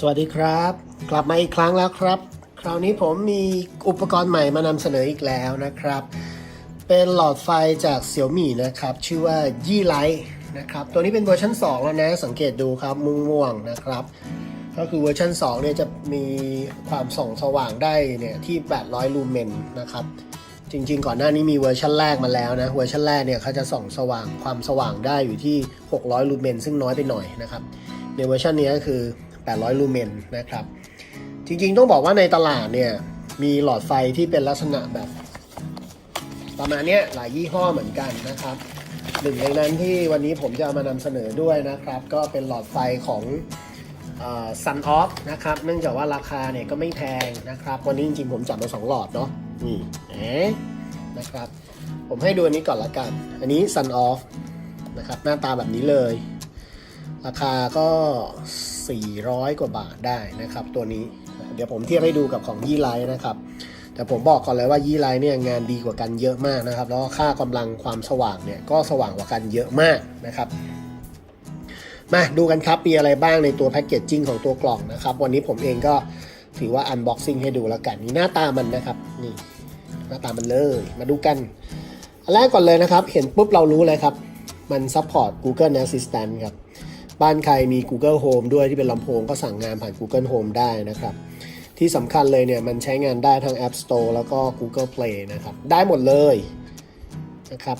สวัสดีครับ กลับมาอีกครั้งแล้วครับ คราวนี้ผมมีอุปกรณ์ใหม่มานำเสนออีกแล้วนะครับ เป็นหลอดไฟจากเสี่ยวมี่นะครับ ชื่อว่ายี่ไลท์นะครับ ตัวนี้เป็นเวอร์ชัน2 แล้วนะ สังเกตดูครับม่วงม่วงนะครับ ก็คือเวอร์ชัน2เนี่ยจะมีความส่องสว่างได้เนี่ยที่ 800 ลูเมนนะครับ จริงๆ ก่อนหน้านี้มีเวอร์ชันแรกมาแล้วนะ เวอร์ชันแรกเนี่ยเขาจะส่องสว่างความสว่างได้อยู่ที่ 600 ลูเมน ซึ่งน้อยไปหน่อยนะครับ ในเวอร์ชันนี้ก็คือ 800 ลูเมนนะครับ จริงๆต้องบอกว่าในตลาดเนี่ย มีหลอดไฟที่เป็นลักษณะแบบ ประมาณนี้หลายยี่ห้อเหมือนกันนะครับหนึ่งในนั้นที่วันนี้ผมจะเอามานำเสนอด้วยนะครับ ก็เป็นหลอดไฟของซันออฟนะครับ เนื่องจากว่าราคาเนี่ยก็ไม่แพงนะครับ วันนี้จริงๆผมจัดมาสองหลอดเนาะนี่เอ๊ะนะครับ ผมให้ดูอันนี้ก่อนละกัน อันนี้ Sun Off นะครับ หน้าตาแบบนี้เลย ราคาก็ 400 กว่าบาทได้นะครับ ตัวนี้เดี๋ยวผมเทียบให้ดูกับของยี่ไลนะครับแต่ผมบอกก่อนเลยว่ายี่ไลเนี่ยงานดีกว่ากันเยอะมากนะครับ แล้วก็ค่ากำลังความสว่างเนี่ยก็สว่างกว่ากันเยอะมากนะครับมาดูกันครับมีอะไรบ้างในตัวแพคเกจจิ้งของตัวกล่องนะครับ วันนี้ผมเองก็ถือว่าอันบ็อกซิ่งให้ดูแล้วกันนี่หน้าตามันนะครับนี่หน้าตามันเลย มาดูกันอันแรกก่อนเลยนะครับ เห็นปุ๊บเรารู้เลยครับ มันซัพพอร์ต Google Assistant ครับ บ้านใครมี Google Home ด้วยที่เป็นลำโพงก็สั่งงานผ่าน Google Home ได้นะครับ ที่สำคัญเลยเนี่ยมันใช้งานได้ทั้ง App Store แล้วก็ Google Play นะครับ ได้หมดเลยนะครับ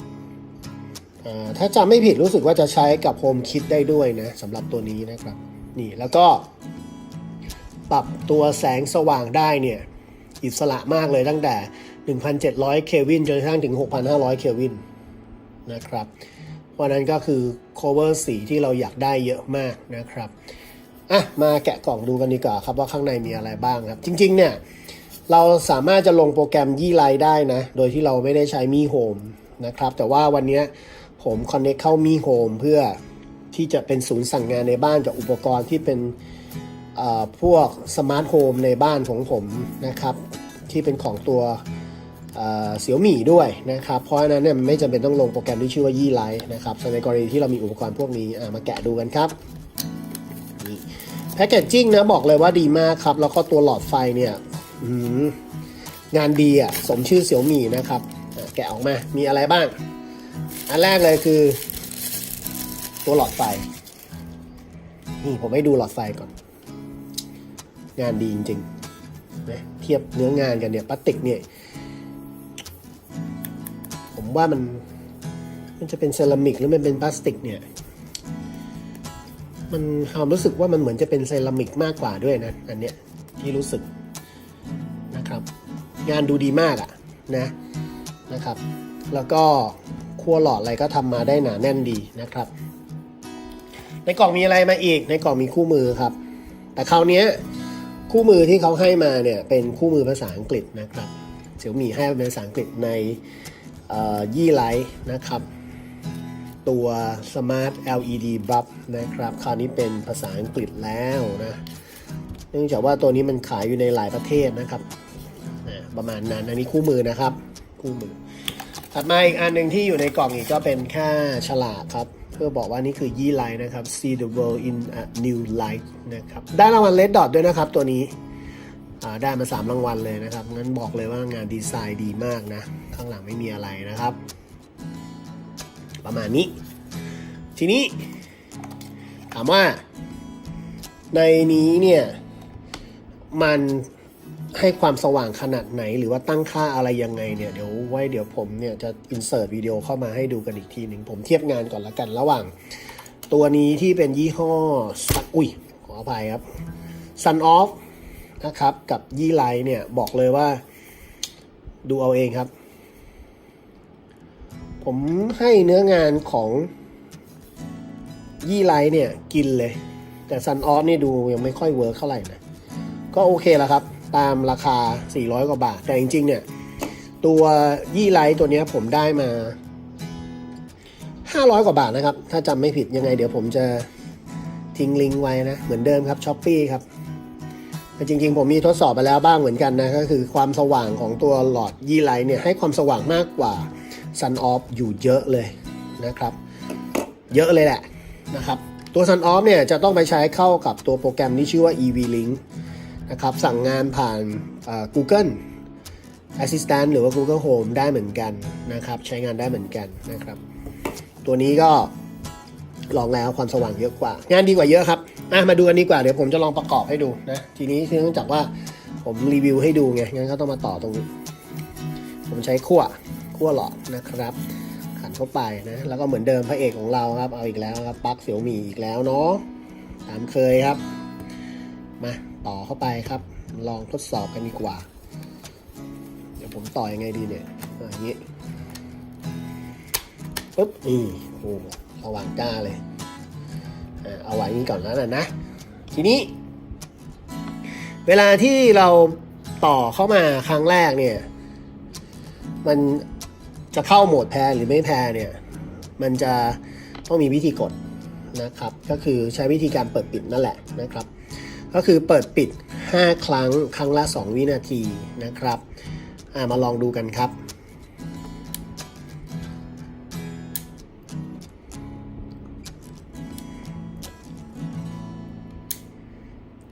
ถ้าจำไม่ผิดรู้สึกว่าจะใช้กับ Home Kit ได้ด้วยนะสำหรับตัวนี้นะครับ นี่แล้วก็ ปรับตัวแสงสว่างได้เนี่ยอิสระมากเลยตั้งแต่ 1,700 เควินจนกระทั่งถึง 6,500 เควินนะครับ เพราะนั้นก็คือ cover สีที่เราอยากได้เยอะมากนะครับอะมาแกะกล่องดูกันดีกว่าครับว่าข้างในมีอะไรบ้างครับ จริงๆเนี่ยเราสามารถจะลงโปรแกรมยี่ไลได้นะ โดยที่เราไม่ได้ใช้มีโฮมนะครับ แต่ว่าวันนี้ผมคอนเน c t เข้ามีโฮมเพื่อที่จะเป็นศูนย์สั่งงานในบ้านกับอุปกรณ์ที่เป็นพวกสมาร์ทโฮมในบ้านของผมนะครับ ที่เป็นของตัว เสี่ยวหมี่ด้วยนะครับ เพราะฉะนั้นเนี่ยไม่จำเป็นต้องลงโปรแกรมที่ชื่อว่ายี่ไลท์นะครับในกรณีที่เรามีอุปกรณ์พวกนี้มาแกะดูกันครับนี่แพคเกจจิ้งนะบอกเลยว่าดีมากครับ แล้วก็ตัวหลอดไฟเนี่ยงานดีอะสมชื่อเสี่ยวหมี่นะครับ แกะออกมา มีอะไรบ้าง อันแรกเลยคือ ตัวหลอดไฟ นี่ผมให้ดูหลอดไฟก่อน งานดีจริงๆนะเทียบเนื้องานกันเนี่ยพลาสติกเนี่ย ผมว่ามัน มันจะเป็นเซรามิกหรือมันเป็นพลาสติกเนี่ย มันความรู้สึกว่ามันเหมือนจะเป็นเซรามิกมากกว่าด้วยนะ อันเนี้ยที่รู้สึกนะครับ งานดูดีมากอะนะนะครับ แล้วก็ขั้วหลอดอะไรก็ทำมาได้หนาแน่นดีนะครับ ในกล่องมีอะไรมาอีก ในกล่องมีคู่มือครับ แต่คราวนี้คู่มือที่เขาให้มาเนี่ยเป็นคู่มือภาษาอังกฤษนะครับเสี่ยวมีให้เป็นภาษาอังกฤษใน ยี่ไลท์นะครับ ตัว Smart LED Bulb นะครับ คราวนี้เป็นภาษาอังกฤษแล้วนะ เนื่องจากว่าตัวนี้มันขายอยู่ในหลายประเทศนะครับ ประมาณนั้น อันนี้คู่มือนะครับ คู่มือ ถัดมาอีกอันหนึ่งที่อยู่ในกล่องอีกก็เป็นแค่ฉลากครับ เพื่อบอกว่านี่คือยี่ไลท์นะครับ see the world in a new light นะครับ ได้รางวัลเลดดอทด้วยนะครับตัวนี้ ได้มา 3 รางวัลเลยนะครับ งั้นบอกเลยว่างานดีไซน์ดีมากนะ ข้างหลังไม่มีอะไรนะครับ ประมาณนี้ ทีนี้ ถามว่า ในนี้เนี่ย มันให้ความสว่างขนาดไหน หรือว่าตั้งค่าอะไรยังไงเนี่ย เดี๋ยวไว้เดี๋ยวผมเนี่ยจะอินเสิร์ตวิดีโอเข้ามาให้ดูกันอีกทีหนึ่งผมเทียบงานก่อนละกันระหว่าง ตัวนี้ที่เป็นยี่ห้ออุ้ยขออภัยครับ Sun Off นะครับ กับยี่ไลเนี่ยบอกเลยว่า ดูเอาเองครับ ผมให้เนื้องานของยี่ไลเนี่ยกินเลย แต่ซันออฟนี่ดูยังไม่ค่อยเวิร์คเท่าไหร่นะ ก็โอเคแล้วครับ ตามราคา 400 กว่าบาท แต่จริงๆ เนี่ย ตัวยี่ไลตัวนี้ผมได้มา 500 กว่าบาทนะครับ ถ้าจำไม่ผิดยังไงเดี๋ยวผมจะทิ้งลิงก์ไว้นะ เหมือนเดิมครับช้อปปีครับ จริงๆ ผมมีทดสอบไปแล้วบ้างเหมือนกันนะ ก็คือความสว่างของตัวหลอดยี่ไลท์เนี่ยให้ความสว่างมากกว่า Sun Off อยู่เยอะเลยนะครับ เยอะเลยแหละนะครับตัว Sun Off เนี่ยจะต้องไปใช้เข้ากับตัวโปรแกรมที่ชื่อว่า EV Link นะครับสั่งงานผ่านอ่อ Google Assistant หรือว่า Google Home ได้เหมือนกันนะครับใช้งานได้เหมือนกันนะครับ ตัวนี้ก็ลองแล้วความสว่างเยอะกว่า งานดีกว่าเยอะครับ อะมาดูกันดีกว่า เดี๋ยวผมจะลองประกอบให้ดูนะ ทีนี้เนื่องจากว่าผมรีวิวให้ดูไง งั้นก็ต้องมาต่อตรงนี้ ผมใช้ขั้วขั้วหลอดนะครับ ขันเข้าไปนะ แล้วก็เหมือนเดิมพระเอกของเราครับ เอาอีกแล้วครับปลั๊กเสี่ยวหมีอีกแล้วเนาะ ตามเคยครับ มาต่อเข้าไปครับ ลองทดสอบกันดีกว่า เดี๋ยวผมต่อยังไงดีเนี่ยอย่างนี้ปุ๊บนี่โอ้สว่างจ้าเลย เอาไว้นี้ก่อนแล้วนะนะ ทีนี้ เวลาที่เราต่อเข้ามาครั้งแรกเนี่ย มันจะเข้าโหมดแพรหรือไม่แพรเนี่ย มันจะต้องมีวิธีกดนะครับ ก็คือใช้วิธีการเปิดปิดนั่นแหละนะครับ ก็คือเปิดปิด 5 ครั้ง ครั้งละ 2 วินาทีนะครับ มาลองดูกันครับ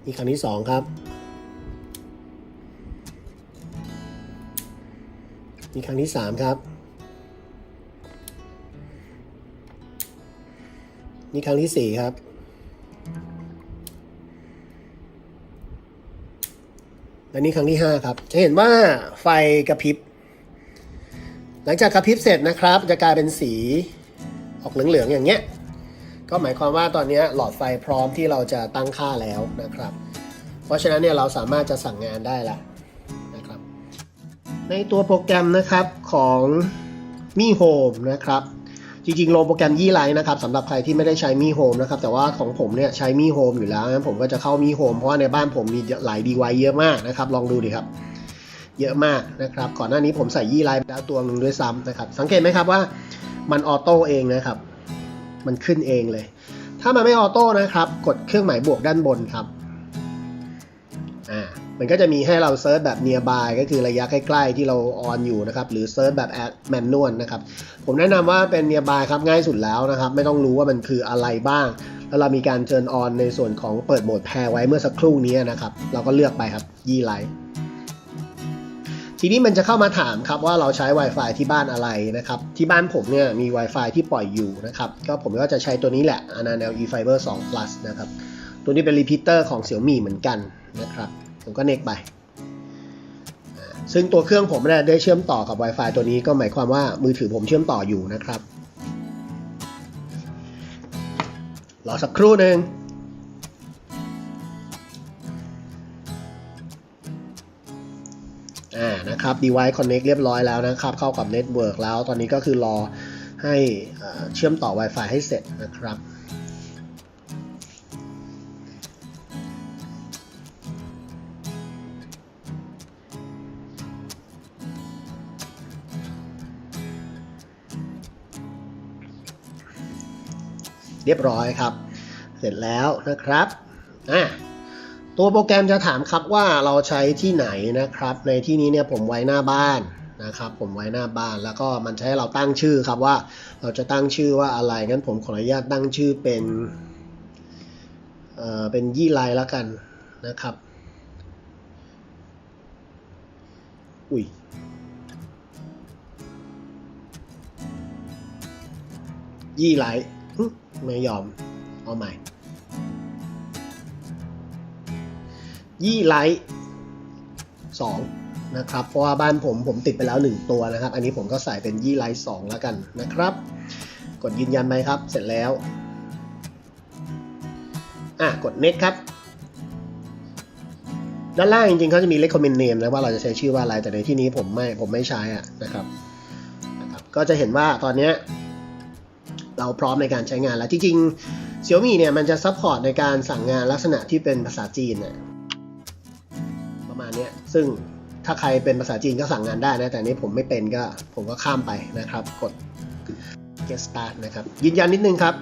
นี่ครั้งที่2ครับนี่ครั้งที่3ครับนี่ครั้งที่4ครับและนี่ครั้งที่ 5 ครับ จะเห็นว่าไฟกระพริบ หลังจากกระพริบเสร็จนะครับ จะกลายเป็นสีออกเหลืองๆอย่างเงี้ย ก็หมายความว่าตอนนี้หลอดไฟพร้อมที่เราจะตั้งค่าแล้วนะครับ เพราะฉะนั้นเนี่ยเราสามารถจะสั่งงานได้ล้วนะครับ ในตัวโปรแกรมนะครับของมีโฮมนะครับจริงๆลงโปรแกรมยี่ไลน์นะครับสำหรับใครที่ไม่ได้ใช้มีโฮมนะครับแต่ว่าของผมเนี่ยใช้มีโฮมอยู่แล้วงั้นผมก็จะเข้ามีโฮมเพราะว่าในบ้านผมมีหลายดีไวเยอะมากนะครับ ลองดูดิครับ เยอะมากนะครับ ก่อนหน้านี้ผมใส่ยี่ไลน์ไปแล้วตัวหนึ่งด้วยซ้ำนะครับ สังเกตไหมครับว่ามันออโต้เองนะครับ มันขึ้นเองเลย ถ้ามันไม่ออโต้นะครับ กดเครื่องหมายบวกด้านบนครับอ่ามันก็จะมีให้เราเซิร์ชแบบ nearby ก็คือระยะใกล้ๆที่เราออนอยู่นะครับ หรือเซิร์ชแบบ manual นะครับ ผมแนะนำว่าเป็น nearby ครับง่ายสุดแล้วนะครับ ไม่ต้องรู้ว่ามันคืออะไรบ้าง แล้วเรามีการเชิญออนในส่วนของเปิดโหมดแพรไว้เมื่อสักครู่นี้นะครับ เราก็เลือกไปครับยี่ไลท์ ทีนี้มันจะเข้ามาถามครับว่าเราใช้ Wi-Fi ที่บ้านอะไรนะครับ ที่บ้านผมเนี่ยมี Wi-Fi ที่ปล่อยอยู่นะครับ ก็ผมก็จะใช้ตัวนี้แหละ Ananel eFiber 2 Plus นะครับ ตัวนี้เป็น repeater ของ Xiaomi เหมือนกันนะครับ ผมก็เน็กไป ซึ่งตัวเครื่องผมเนี่ยได้เชื่อมต่อกับ Wi-Fi ตัวนี้ก็หมายความว่ามือถือผมเชื่อมต่ออยู่นะครับ รอสักครู่หนึ่ง นะครับ device connect เรียบร้อยแล้วนะครับ เข้ากับ network แล้ว ตอนนี้ก็คือรอให้เอ่อเชื่อมต่อ Wi-Fi ให้เสร็จนะครับเรียบร้อยครับ เสร็จแล้วนะครับ อะ ตัวโปรแกรมจะถามครับว่าเราใช้ที่ไหนนะครับ ในที่นี้เนี่ยผมไว้หน้าบ้านนะครับ ผมไว้หน้าบ้านแล้วก็มันใช้เราตั้งชื่อครับว่าเราจะตั้งชื่อว่าอะไรงั้นผมขออนุญาตตั้งชื่อเป็นเอ่อเป็นยี่ไลแล้วกันนะครับ อุ้ยยี่ไลไม่ยอมเอาใหม่ ยี่ไลท์สองนะครับเพราะว่าบ้านผมผมติดไปแล้วหนึ่งตัวนะครับ อันนี้ผมก็ใส่เป็นยี่ไลท์สองแล้วกันนะครับ กดยืนยันไปครับเสร็จแล้วอะกด next ครับด้านล่างจริงๆเขาจะมี recommend name นะว่าเราจะใช้ชื่อว่าอะไรแต่ในที่นี้ผมไม่ผมไม่ใช้อะนะครับนะครับ ก็จะเห็นว่าตอนนี้เราพร้อมในการใช้งานแล้ว จริงๆ Xiaomi เนี่ยมันจะซัพพอร์ตในการสั่งงานลักษณะที่เป็นภาษาจีนน่ะประมาณเนี้ย ซึ่งถ้าใครเป็นภาษาจีนก็สั่งงานได้นะ แต่นี้ผมไม่เป็นก็ผมก็ข้ามไปนะครับ กด get start นะครับ ยืนยันนิดนึงครับ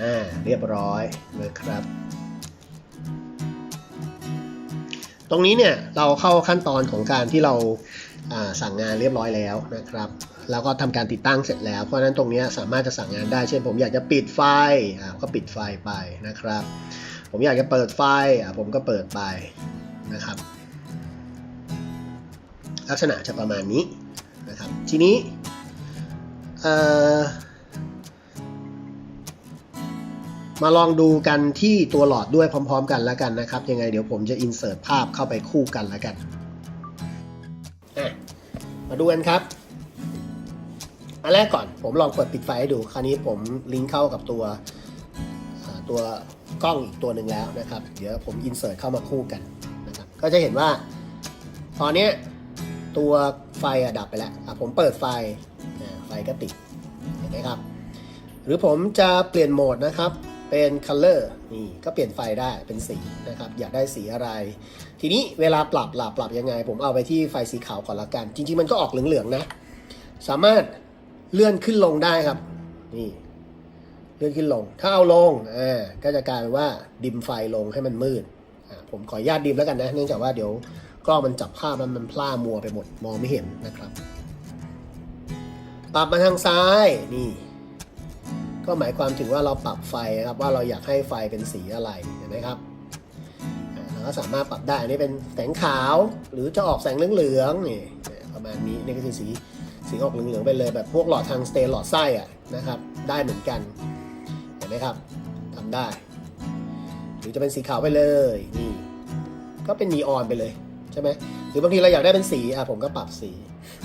อ่า เรียบร้อยนะครับ ตรงนี้เนี่ยเราเข้าขั้นตอนของการที่เราอ่าสั่งงานเรียบร้อยแล้วนะครับ แล้วก็ทำการติดตั้งเสร็จแล้ว เพราะฉะนั้นตรงนี้สามารถจะสั่งงานได้ เช่นผมอยากจะปิดไฟอ่าก็ปิดไฟไปนะครับ ผมอยากจะเปิดไฟอะผมก็เปิดไป นะครับ ลักษณะจะประมาณนี้นะครับ ทีนี้มาลองดูกันที่ตัวหลอดด้วยพร้อม ๆ กันแล้วกันนะครับ ยังไงเดี๋ยวผมจะ insert ภาพเข้าไปคู่กันแล้วกัน มาดูกันครับอันแรกก่อนผมลองเปิดปิดไฟให้ดู คราวนี้ผมลิงก์เข้ากับตัวตัวกล้องอีกตัวหนึ่งแล้วนะครับ เดี๋ยวผม insert เข้ามาคู่กัน ก็จะเห็นว่า ตอนนี้ตัวไฟอะดับไปแล้วอะผมเปิดไฟไฟก็ติดเห็นไหมครับ หรือผมจะเปลี่ยนโหมดนะครับเป็น color นี่ก็เปลี่ยนไฟได้เป็นสีนะครับ อยากได้สีอะไร ทีนี้เวลาปรับหลับปรับยังไง ผมเอาไปที่ไฟสีขาวก่อนละกัน จริงๆ มันก็ออกเหลืองๆนะ สามารถเลื่อนขึ้นลงได้ครับ นี่เลื่อนขึ้นลง ถ้าเอาลงอ่าก็จะกลายเป็นว่าดิมไฟลงให้มันมืด ผมขออนุญาตดิมแล้วกันนะเนื่องจากว่าเดี๋ยวกล้องมันจับภาพแล้วมันพล่ามัวไปหมดมองไม่เห็นนะครับปรับมาทางซ้ายนี่ ก็หมายความถึงว่าเราปรับไฟนะครับว่าเราอยากให้ไฟเป็นสีอะไรเห็นไหมครับเราก็สามารถปรับได้อันนี้เป็นแสงขาวหรือจะออกแสงเหลืองๆนี่ประมาณนี้นี่ก็คือสีสีออกเหลืองๆไปเลยแบบพวกหลอดทางสเตนหลอดไส้อะนะครับ ได้เหมือนกันเห็นไหมครับทำได้ือจะเป็นสีขาวไปเลยนี่ก็เป็นนีออนไปเลยใช่ไหมหรือบางทีเราอยากได้เป็นสีอะผมก็ปรับสี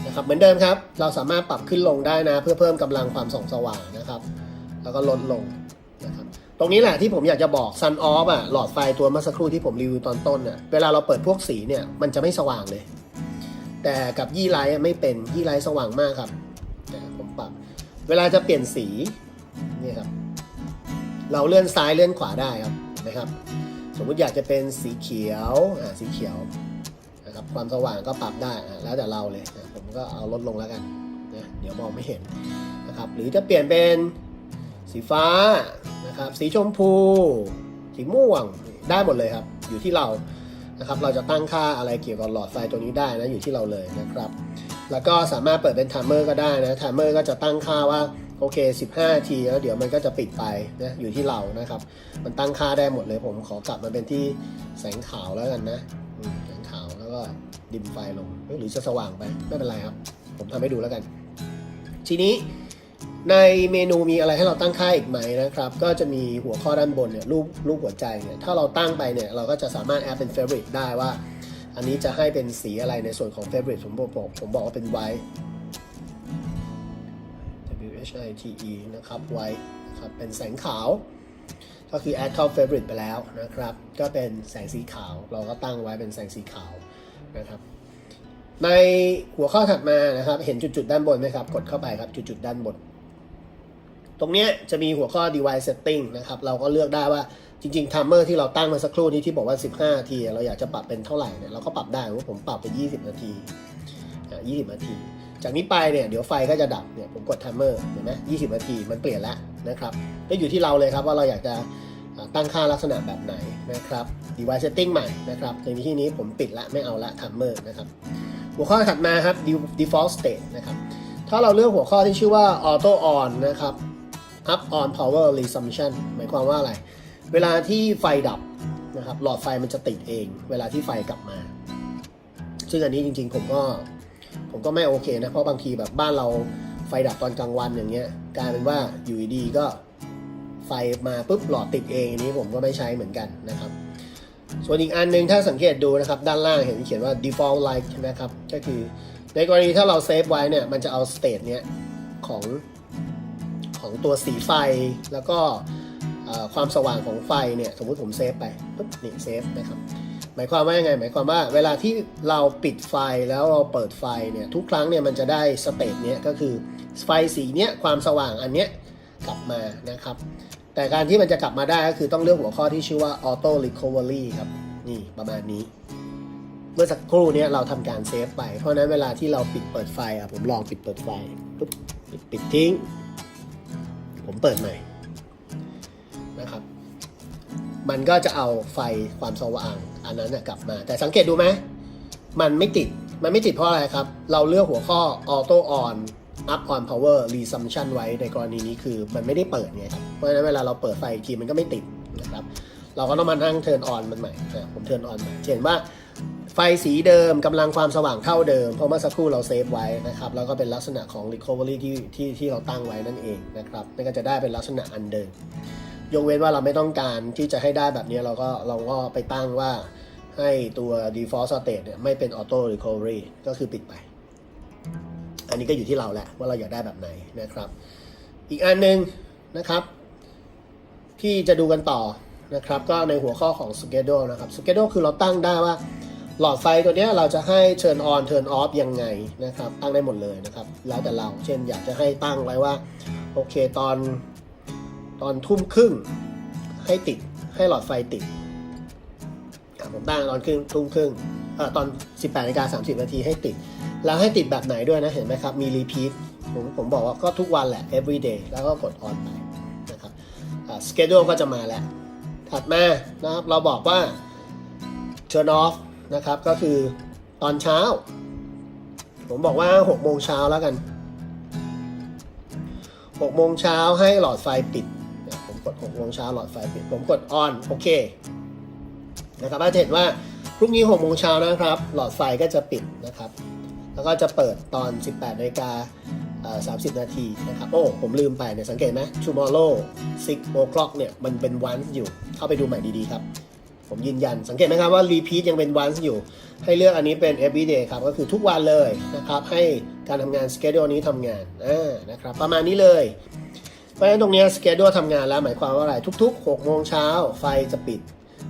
นะครับเหมือนเดิมครับ เราสามารถปรับขึ้นลงได้นะ เพื่อเพิ่มกำลังความส่องสว่างนะครับ แล้วก็ลดลงนะครับตรงนี้แหละที่ผมอยากจะบอก Sun Off อะหลอดไฟตัวเมื่อสักครู่ที่ผมรีวิวตอนต้นน่ะเวลาเราเปิดพวกสีเนี่ยมันจะไม่สว่างเลย แต่กับยี่ไลท์ไม่เป็นยี่ไลท์สว่างมากครับผมปรับ เวลาจะเปลี่ยนสีนี่ครับเราเลื่อนซ้ายเลื่อนขวาได้ครับ นะครับ สมมุติอยากจะเป็นสีเขียวอ่าสีเขียวนะครับความสว่างก็ปรับได้อะแล้วแต่เราเลยนะผมก็เอาลดลงแล้วกันนะเดี๋ยวมองไม่เห็นนะครับ หรือจะเปลี่ยนเป็นสีฟ้านะครับ สีชมพู สีม่วงได้หมดเลยครับ อยู่ที่เรานะครับ เราจะตั้งค่าอะไรเกี่ยวกับหลอดไฟตัวนี้ได้นะอยู่ที่เราเลยนะครับ แล้วก็สามารถเปิดเป็นไทม์เมอร์ก็ได้นะไทม์เมอร์ก็จะตั้งค่าว่าโอเค 15 ทีแล้วเดี๋ยวมันก็จะปิดไปนะอยู่ที่เรานะครับ มันตั้งค่าได้หมดเลยผมขอกลับมาเป็นที่แสงขาวแล้วกันนะแสงขาวแล้วก็ดิมไฟลงหรือจะสว่างไปไม่เป็นไรครับ ผมทำให้ดูแล้วกัน ทีนี้ในเมนูมีอะไรให้เราตั้งค่าอีกไหมนะครับ ก็จะมีหัวข้อด้านบนเนี่ยรูปรูปหัวใจเนี่ยถ้าเราตั้งไปเนี่ยเราก็จะสามารถแอดเป็น favorite ได้ว่า อันนี้จะให้เป็นสีอะไรในส่วนของ favorite ผมบอกผมบอกว่าเป็น white W H I T E นะครับ white นะครับเป็นแสงขาว ก็คือ add เข้า favorite ไปแล้วนะครับ ก็เป็นแสงสีขาว เราก็ตั้งไว้เป็นแสงสีขาวนะครับ ในหัวข้อถัดมานะครับ เห็นจุดๆด้านบนไหมครับ กดเข้าไปครับจุดๆด้านบน ตรงเนี้ยจะมีหัวข้อ device setting นะครับ เราก็เลือกได้ว่า จริงๆ timer ที่เราตั้งมาสักครู่นี้ที่บอกว่า 15นาทีเราอยากจะปรับเป็นเท่าไหร่เนี่ยเราก็ปรับได้ว่าผมปรับเป็น 20 นาทีอะ20 นาที จากนี้ไปเนี่ยเดี๋ยวไฟก็จะดับเนี่ยผมกด timer เห็นไหม20 นาทีมันเปลี่ยนแล้วนะครับก็อยู่ที่เราเลยครับว่าเราอยากจะตั้งค่าลักษณะแบบไหนนะครับ device setting ใหม่นะครับในที่นี้ผมปิดละไม่เอาละ timer นะครับหัวข้อถัดมาครับ default state นะครับถ้าเราเลือกหัวข้อที่ชื่อว่า auto on นะครับ up on power resumption หมายความว่าอะไร เวลาที่ไฟดับนะครับหลอดไฟมันจะติดเอง เวลาที่ไฟกลับมา ซึ่งอันนี้จริงๆ ผมก็ผมก็ไม่โอเคนะ เพราะบางทีแบบบ้านเราไฟดับตอนกลางวันอย่างเงี้ยกลายเป็นว่าอยู่ดีๆก็ไฟมาปุ๊บหลอดติดเองอันนี้ผมก็ไม่ใช้เหมือนกันนะครับ ส่วนอีกอันหนึงถ้าสังเกตดูนะครับ ด้านล่างเห็นเขียนว่า default light นะครับ ก็คือในกรณีถ้าเราเซฟไว้เนี่ยมันจะเอา state เนี้ยของของตัวสีไฟแล้วก็ ความสว่างของไฟเนี่ยสมมุติผมเซฟไปปุ๊บนี่เซฟนะครับหมายความว่ายังไง หมายความว่าเวลาที่เราปิดไฟแล้วเราเปิดไฟเนี่ยทุกครั้งเนี่ยมันจะได้สเตตเนี้ยก็คือไฟสีเนี้ยความสว่างอันเนี้ยกลับมานะครับ แต่การที่มันจะกลับมาได้ก็คือต้องเลือกหัวข้อที่ชื่อว่า auto recovery ครับนี่ประมาณนี้ เมื่อสักครู่เนี้ยเราทำการเซฟไปเพราะนั้นเวลาที่เราปิดเปิดไฟอะผมลองปิดเปิดไฟปุ๊บปิดทิ้ง ผมเปิดใหม่ นะครับ มันก็จะเอาไฟความสว่างอันนั้นนะกลับมา แต่สังเกตดูไหมมันไม่ติดมันไม่ติดเพราะอะไรครับ เราเลือกหัวข้อ auto on up on power resumption ไว้ในกรณีนี้คือมันไม่ได้เปิดไงครับ เพราะฉะนั้นเวลาเราเปิดไฟอีกทีมันก็ไม่ติดนะครับ เราก็ต้องมานั่ง turn on มันใหม่นะผม turn on ใหม่เห็นว่าไฟสีเดิมกำลังความสว่างเท่าเดิม เพราะเมื่อสักครู่เราเซฟไว้นะครับ แล้วก็เป็นลักษณะของ recovery ที่ที่ที่เราตั้งไว้นั่นเองนะครับนั่นก็จะได้เป็นลักษณะอันเดิม ยกเว้นว่าเราไม่ต้องการที่จะให้ได้แบบนี้เราก็เราก็ไปตั้งว่าให้ตัว default state เนี่ยไม่เป็น auto recovery ก็คือปิดไป อันนี้ก็อยู่ที่เราแหละว่าเราอยากได้แบบไหนนะครับ อีกอันหนึ่งนะครับ ที่จะดูกันต่อนะครับ ก็ในหัวข้อของ schedule นะครับ schedule คือเราตั้งได้ว่าหลอดไฟตัวนี้เราจะให้ turn on turn off ยังไงนะครับ ตั้งได้หมดเลยนะครับ แล้วแต่เรา เช่นอยากจะให้ตั้งไว้ว่า โอเคตอน ตอนทุ่มครึ่งให้ติดให้หลอดไฟติดผมตั้งตอนครึ่งทุ่มครึ่งอตอน 18นาฬิกา30 นาทีให้ติด แล้วให้ติดแบบไหนด้วยนะ เห็นไหมครับ มี repeat ผมผมบอกว่าก็ทุกวันแหละ every day แล้วก็กด on ไปนะครับอ่า schedule ก็จะมาแล้ว ถัดมานะครับเราบอกว่า turn off นะครับ ก็คือตอนเช้า ผมบอกว่า 6 โมงเช้าแล้วกัน 6 โมงเช้าให้หลอดไฟปิด กด6โมงเช้าหลอดไฟปิดผมกด on โอเคนะครับก็จะเห็นว่าพรุ่งนี้6โมงเช้านะครับ หลอดไฟก็จะปิดนะครับ แล้วก็จะเปิดตอน 18นาฬิกาเอ่อ30 นาทีนะครับ โอ้ ผมลืมไปเนี่ยสังเกตไหม tomorrow 6 o'clock เนี่ย มันเป็น once อยู่ เข้าไปดูใหม่ดีๆครับ ผมยืนยัน สังเกตไหมครับว่า repeat ยังเป็น once อยู่ ให้เลือกอันนี้เป็น everyday ครับ ก็คือทุกวันเลยนะครับ ให้การทำงาน schedule นี้ทำงาน อ่า นะครับ ประมาณนี้เลย ราะฉะนั้นตรงนี้สเกดูทำงานแล้วหมายความว่าอะไรทุก ๆ 6 โมงเช้าไฟจะปิด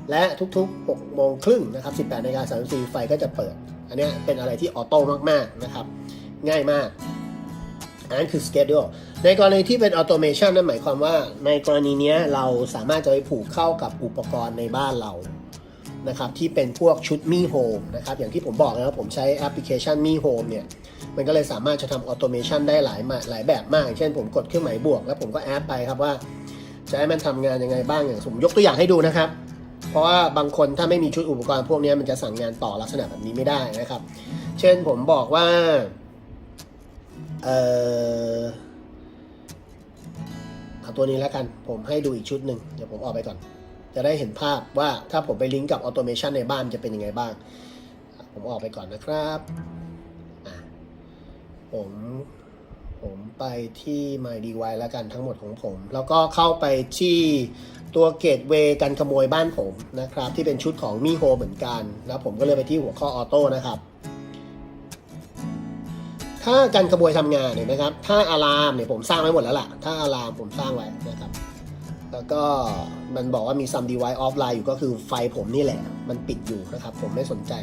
และทุกๆ 6 โมงครึ่งนะครับ 18นาฬิกา34ไฟก็จะเปิด อันนี้เป็นอะไรที่ออโต้มากๆนะครับ ง่ายมากอันนั้นคือสเกดูในกรณีที่เป็นออโตเมชันนั่นหมายความว่าในกรณีนี้เราสามารถจะไปผูกเข้ากับอุปกรณ์ในบ้านเรา นะครับที่เป็นพวกชุดมี่โฮมนะครับอย่างที่ผมบอกนะครับผมใช้แอปพลิเคชันมี่โฮมเนี่ยมันก็เลยสามารถจะทำออโตเมชันได้หลายมาหลายแบบมาก เช่นผมกดเครื่องหมายบวก แล้วผมก็แอดไปครับว่า จะให้มันทำงานยังไงบ้างอย่างผมยกตัวอย่างให้ดูนะครับ เพราะว่าบางคนถ้าไม่มีชุดอุปกรณ์พวกนี้มันจะสั่งงานต่อลักษณะแบบนี้ไม่ได้นะครับ เช่นผมบอกว่าเออเอาตัวนี้แล้วกัน ผมให้ดูอีกชุดหนึ่งเดี๋ยวผมออกไปก่อน จะได้เห็นภาพว่าถ้าผมไปลิงก์กับออโตเมชันในบ้านจะเป็นยังไงบ้าง ผมออกไปก่อนนะครับผมผมไปที่ My d y แล้วกันทั้งหมดของผม แล้วก็เข้าไปที่ตัวเกตเวย์กันขโมยบ้านผมนะครับ ที่เป็นชุดของมีโฮเหมือนกัน แล้วผมก็เลยไปที่หัวข้อออโต้นะครับ ถ้าการขโมยทำงานเนี่ยนะครับ ถ้าอะลามเนี่ยผมสร้างไว้หมดแล้วล่ะ ถ้าอะลามผมสร้างไว้นะครับ แล้วก็มันบอกว่ามี some device offline อยู่ก็คือไฟผมนี่แหละ มันปิดอยู่นะครับ ผมไม่สนใจ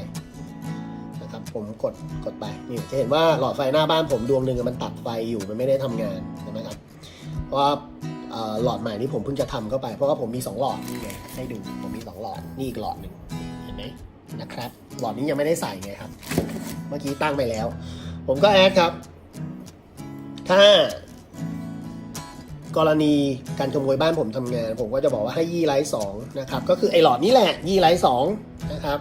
นะครับผมกดกดไปนี่จะเห็นว่าหลอดไฟหน้าบ้านผมดวงหนึ่งมันตัดไฟอยู่มันไม่ได้ทำงานเห็นไหมครับเพราะว่าหลอดใหม่นี้ผมเพิ่งจะทำเข้าไป เพราะว่าผมมี 2 หลอดนี่ไงให้ดูผมมี 2 หลอดนี่อีกหลอดหนึ่งเห็นไหมนะครับ หลอดนี้ยังไม่ได้ใส่ไงครับ เมื่อกี้ตั้งไปแล้ว ผมก็แอดครับ ถ้า กรณีการขโมยบ้านผมทำงาน ผมก็จะบอกว่าให้ยี่ไลท์สองนะครับก็คือไอหลอดนี้แหละยี่ไลท์สองนะครับ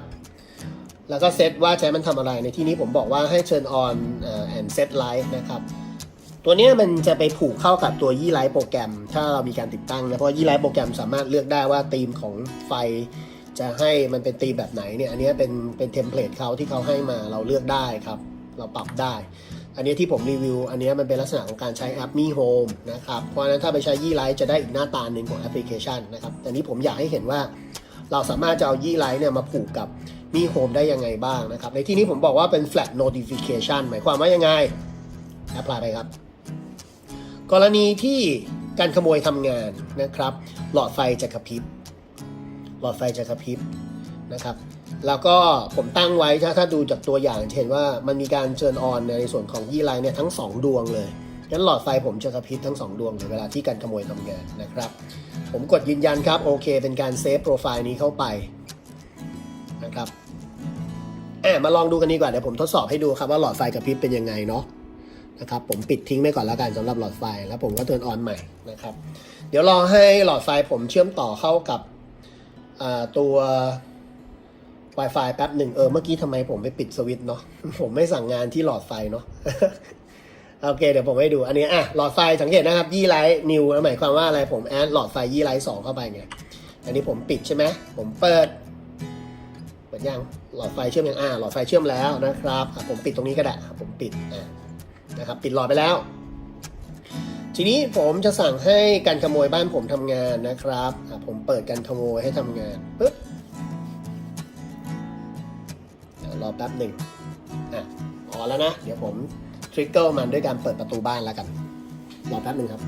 แล้วก็เซตว่าใช้มันทำอะไรในที่นี้ผมบอกว่าให้ turn on เอ่อ and set light นะครับตัวนี้มันจะไปผูกเข้ากับตัวยี่ไลท์โปรแกรม ถ้าเรามีการติดตั้งนะเพราะยี่ไลท์โปรแกรมสามารถเลือกได้ว่าธีมของไฟจะให้มันเป็นธีมแบบไหนเนี่ยอันนี้เป็นเป็นเทมเพลตเขาที่เขาให้มาเราเลือกได้ครับ เราปรับได้ อันนี้ที่ผมรีวิว อันนี้มันเป็นลักษณะของการใช้แอป Mi Home นะครับ เพราะฉะนั้นถ้าไปใช้ยี่ไลท์จะได้อีกหน้าตาหนึ่งของแอปพลิเคชันนะครับ แต่นี้ผมอยากให้เห็นว่า เราสามารถจะเอายี่ไลท์เนี่ยมาผูกกับ Mi Home ได้ยังไงบ้างนะครับ ในที่นี้ผมบอกว่าเป็น flat notification หมายความว่ายังไงแอปพลายไปครับ กรณีที่การขโมยทำงานนะครับ หลอดไฟจะกระพริบ หลอดไฟจะกระพริบนะครับ แล้วก็ผมตั้งไว้ถ้าถ้าดูจากตัวอย่างเห็นว่ามันมีการเชิญออนในส่วนของยี่ไลเนี่ยทั้ง 2 ดวงเลยงั้นหลอดไฟผมจะกระพริบทั้ง 2 ดวงเลยเวลาที่การขโมยทำงานนะครับ ผมกดยืนยันครับโอเค เป็นการเซฟโปรไฟล์นี้เข้าไปนะครับแอบมาลองดูกันดีกว่าเดี๋ยวผมทดสอบให้ดูครับว่าหลอดไฟกระพริบเป็นยังไงเนาะนะครับผมปิดทิ้งไปก่อนแล้วกันสำหรับหลอดไฟแล้วผมก็เทิร์นออนใหม่นะครับ เดี๋ยวรอให้หลอดไฟผมเชื่อมต่อเข้ากับตัว Wi-Fi แป๊บหนึ่งเออเมื่อกี้ทำไมผมไปปิดสวิตช์เนาะผมไม่สั่งงานที่หลอดไฟเนาะโอเคเดี๋ยวผมให้ดูอันนี้อะหลอดไฟสังเกตนะครับ ยี่ไลท์นิวหมายความว่าอะไรผมแอดหลอดไฟยี่ไลท์สองเข้าไปไงอันนี้ผมปิดใช่ไหมผมเปิดเปิดยังหลอดไฟเชื่อมยังอ่าหลอดไฟเชื่อมแล้วนะครับผมปิดตรงนี้ก็ได้ผมปิดอะนะครับปิดหลอดไปแล้ว ทีนี้ผมจะสั่งให้การขโมยบ้านผมทำงานนะครับผมเปิดการขโมยให้ทำงานปึ๊บ รอแป๊บหนึ่งอะพอแล้วนะ เดี๋ยวผมทริกเกอร์มันด้วยการเปิดประตูบ้านแล้วกัน รอแป๊บหนึ่งครับ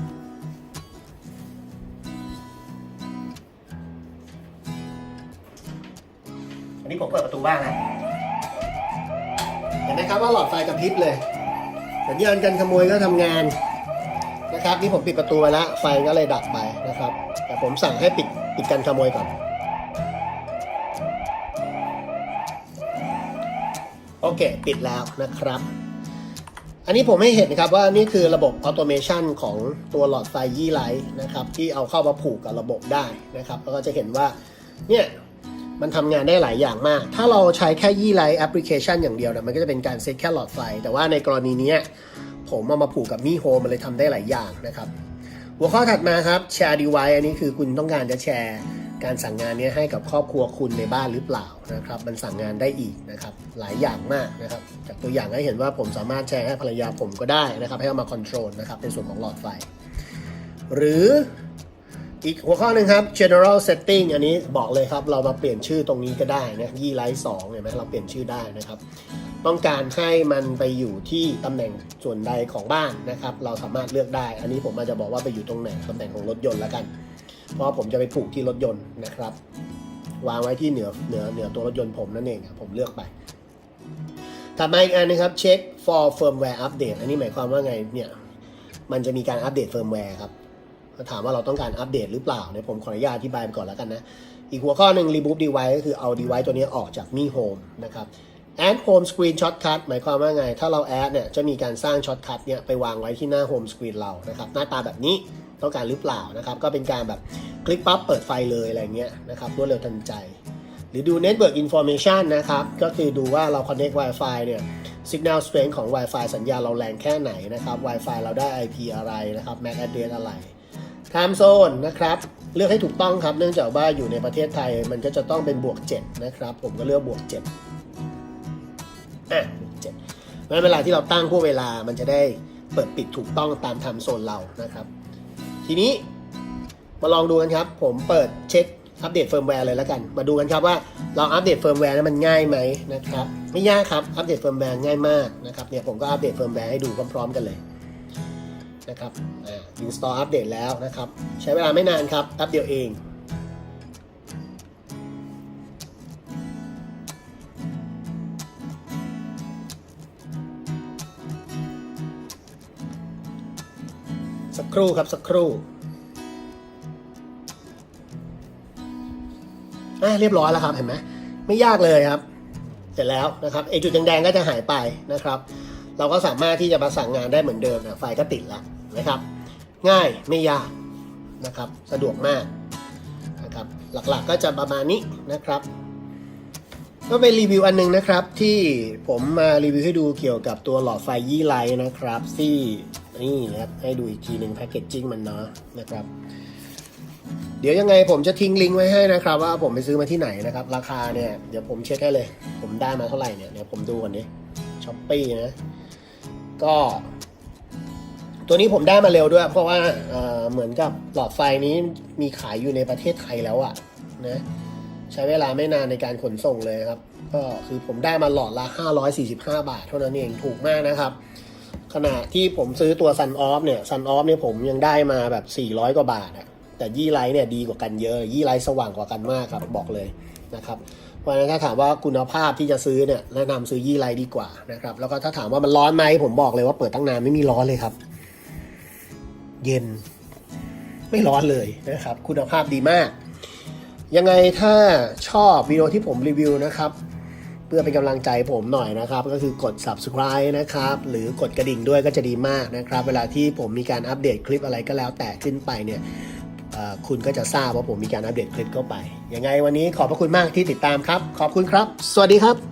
อันนี้ผมเปิดประตูบ้านแล้วเห็นไหมครับว่าหลอดไฟกระพริบเลยสัญญาณการขโมยก็ทำงานนะครับนี่ผมปิดประตูไว้แล้วไฟก็เลยดับไปนะครับ แต่ผมสั่งให้ปิดปิดการขโมยก่อน โอเคปิดแล้วนะครับ อันนี้ผมให้เห็นครับว่านี่คือระบบออโตเมชันของตัวหลอดไฟยี่ไลท์นะครับ ที่เอาเข้ามาผูกกับระบบได้นะครับ แล้วก็จะเห็นว่าเนี่ยมันทำงานได้หลายอย่างมาก ถ้าเราใช้แค่ยี่ไลท์แอปพลิเคชันอย่างเดียวเนี่ยมันก็จะเป็นการเซตแค่หลอดไฟ แต่ว่าในกรณีนี้ผมเอามาผูกกับมี่โฮมมันเลยทำได้หลายอย่างนะครับ หัวข้อถัดมาครับแชร์ดีไวอันนี้คือคุณต้องการจะแชร์ การสั่งงานนี้ให้กับครอบครัวคุณในบ้านหรือเปล่านะครับ มันสั่งงานได้อีกนะครับหลายอย่างมากนะครับ จากตัวอย่างให้เห็นว่าผมสามารถแชร์ให้ภรรยาผมก็ได้นะครับ ให้เอามาคอนโทรลนะครับในส่วนของหลอดไฟ หรืออีกหัวข้อหนึ่งครับ general setting อันนี้บอกเลยครับ เรามาเปลี่ยนชื่อตรงนี้ก็ได้นะยี่ไลท์สองเห็นไหมเราเปลี่ยนชื่อได้นะครับ ต้องการให้มันไปอยู่ที่ตำแหน่งส่วนใดของบ้านนะครับ เราสามารถเลือกได้ อันนี้ผมอาจจะบอกว่าไปอยู่ตรงไหนตำแหน่งของรถยนต์แล้วกัน เพราะผมจะไปผูกที่รถยนต์นะครับ วางไว้ที่เหนือเหนือเหนือตัวรถยนต์ผมนั่นเองผมเลือกไปถัดมาอีกอันนึงครับเช็ค for firmware update อันนี้หมายความว่าไงเนี่ยมันจะมีการอัปเดตเฟิร์มแวร์ครับถามว่าเราต้องการอัปเดตหรือเปล่าเนี่ยผมขออนุญาตอธิบายไปก่อนแล้วกันนะ อีกหัวข้อหนึ่ง remove device ก็คือเอา device ตัวนี้ออกจาก Mi Home นะครับ add home screen shortcut หมายความว่าไง ถ้าเรา add เนี่ยจะมีการสร้าง shortcut เนี่ยไปวางไว้ที่หน้า home screen เรานะครับ หน้าตาแบบนี้ ต้องการหรือเปล่านะครับ ก็เป็นการแบบคลิกปั๊บเปิดไฟเลยอะไรเงี้ยนะครับรวดเร็วทันใจ หรือดู network information นะครับ ก็คือดูว่าเรา connect Wi-Fi เนี่ย signal strength ของ Wi-Fi สัญญาณเราแรงแค่ไหนนะครับ Wi-Fi เราได้ IP อะไรนะครับ MAC address อะไร time zone นะครับ เลือกให้ถูกต้องครับ เนื่องจากว่าอยู่ในประเทศไทยมันก็จะต้องเป็นบวก 7 นะครับ ผมก็เลือกบวก 7อะบวก7เพราะฉะนั้นเวลาที่เราตั้งพวกเวลามันจะได้เปิดปิดถูกต้องตาม time zone เรานะครับ ทีนี้มาลองดูกันครับ ผมเปิดเช็คอัปเดตเฟิร์มแวร์เลยแล้วกัน มาดูกันครับว่าเราอัปเดตเฟิร์มแวร์นั้นมันง่ายไหมนะครับ ไม่ยากครับ อัปเดตเฟิร์มแวร์ง่ายมากนะครับ เนี่ยผมก็อัปเดตเฟิร์มแวร์ให้ดูพร้อมๆกันเลยนะครับ อ่า install อัปเดตแล้วนะครับ ใช้เวลาไม่นานครับแป๊บเดียวเอง ครู่ครับสักครู่อะเรียบร้อยแล้วครับเห็นไหมไม่ยากเลยครับ เสร็จแล้วนะครับไอจุดแดงๆก็จะหายไปนะครับ เราก็สามารถที่จะมาสั่งงานได้เหมือนเดิมนะไฟก็ติดแล้วนะครับ ง่ายไม่ยากนะครับ สะดวกมากนะครับ หลักๆก็จะประมาณนี้นะครับ ก็เป็นรีวิวอันหนึงนะครับ ที่ผมมารีวิวให้ดูเกี่ยวกับตัวหลอดไฟยี่ไลนะครับที่ นี่นะครับให้ดูอีกทีหนึ่งแพคเกจจิ้งมันเนาะนะครับ เดี๋ยวยังไงผมจะทิ้งลิงก์ไว้ให้นะครับ ว่าผมไปซื้อมาที่ไหนนะครับ ราคาเนี่ยเดี๋ยวผมเช็คให้เลย ผมได้มาเท่าไหร่เนี่ยเดี๋ยวผมดูก่อนดิช้อปปี้นะ ก็ ตัวนี้ผมได้มาเร็วด้วย เพราะว่าเเหมือนกับหลอดไฟนี้มีขายอยู่ในประเทศไทยแล้วอะนะใช้เวลาไม่นานในการขนส่งเลยครับ ก็คือผมได้มาหลอดละ545 บาท เท่านั้นเองถูกมากนะครับ ขณะที่ผมซื้อตัว Sun Off เนี่ย Sun Off เนี่ยผมยังได้มาแบบ 400 กว่าบาทอะแต่ยี่ไลท์เนี่ยดีกว่ากันเยอะ ยี่ไลท์สว่างกว่ากันมากครับบอกเลยนะครับเพราะฉะนั้นถ้าถามว่าคุณภาพที่จะซื้อเนี่ยแนะนำซื้อยี่ไลท์ดีกว่านะครับแล้วก็ถ้าถามว่ามันร้อนไหมผมบอกเลยว่าเปิดตั้งนานไม่มีร้อนเลยครับ เย็น ไม่ร้อนเลยนะครับ คุณภาพดีมาก ยังไงถ้าชอบวิดีโอที่ผมรีวิวนะครับ พื่อเป็นกำลังใจผมหน่อยนะครับ ก็คือกด subscribe นะครับ หรือกดกระดิ่งด้วยก็จะดีมากนะครับ เวลาที่ผมมีการอัปเดตคลิปอะไรก็แล้วแต่ขึ้นไปเนี่ยคุณก็จะทราบว่าผมมีการอัปเดตคลิปเข้าไปยังไงวันนี้ขอบพระคุณมากที่ติดตามครับ ขอบคุณครับ สวัสดีครับ